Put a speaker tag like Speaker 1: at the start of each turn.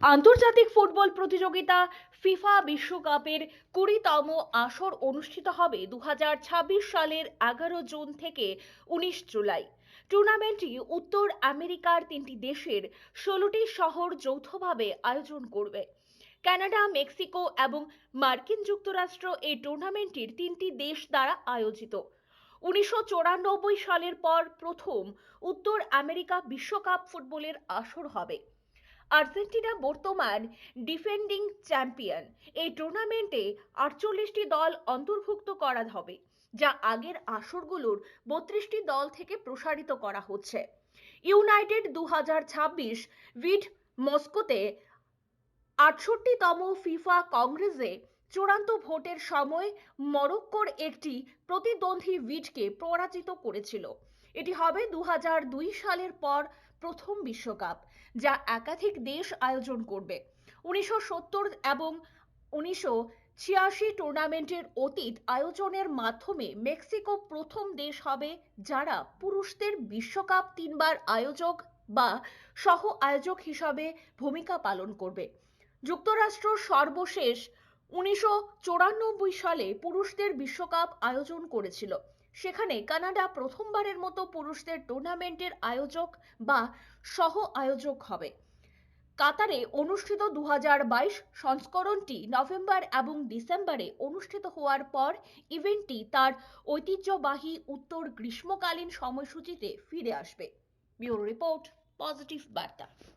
Speaker 1: আন্তর্জাতিক ফুটবল প্রতিযোগিতা ফিফা বিশ্বকাপের কুড়িতম আসর অনুষ্ঠিত হবে দু হাজার ছাব্বিশ সালের এগারো জুন থেকে উনিশ জুলাই। টুর্নামেন্টটি উত্তর আমেরিকার তিনটি দেশের ষোলোটি শহর যৌথভাবে আয়োজন করবে। কানাডা, মেক্সিকো এবং মার্কিন যুক্তরাষ্ট্র এই টুর্নামেন্টটির তিনটি দেশ দ্বারা আয়োজিত। উনিশশো সালের পর প্রথম উত্তর আমেরিকা বিশ্বকাপ ফুটবলের আসর হবে। আর্জেন্টিনা বর্তমান ডিফেন্ডিং চ্যাম্পিয়ন। এই টুর্নামেন্টে আটচল্লিশটি দল অন্তর্ভুক্ত করা হবে, যা আগের আসরগুলোর বত্রিশটি দল থেকে প্রসারিত করা হচ্ছে। ইউনাইটেড দু ছাব্বিশ ভিড মস্কোতে আটষট্টিতম ফিফা কংগ্রেসে চূড়ান্ত ভোটের সময় মরক্কোর একটি প্রতিদ্বন্দ্বী ভিডকে পরাজিত করেছিল। এটি হবে দু হাজার দুই সালের পর প্রথম বিশ্বকাপ, যা একাধিক দেশ আয়োজন করবে। উনিশশো সত্তর এবং উনিশশো ছিয়াশি টুর্নামেন্টের অতীত আয়োজনের মাধ্যমে মেক্সিকো প্রথম দেশ হবে যারা পুরুষদের বিশ্বকাপ তিনবার আয়োজক বা সহ আয়োজক হিসাবে ভূমিকা পালন করবে। যুক্তরাষ্ট্র সর্বশেষ উনিশশো সালে পুরুষদের বিশ্বকাপ আয়োজন করেছিল। সেখানে কানাডা প্রথমবারের মতো পুরুষদের টুর্নামেন্টের আয়োজক বা সহ আয়োজক হবে। কাতারে অনুষ্ঠিত দু হাজার বাইশ সংস্করণটি নভেম্বর এবং ডিসেম্বরে অনুষ্ঠিত হওয়ার পর ইভেন্টটি তার ঐতিহ্যবাহী উত্তর গ্রীষ্মকালীন সময়সূচিতে ফিরে আসবে। ব্যুরো রিপোর্ট, পজিটিভ বার্তা।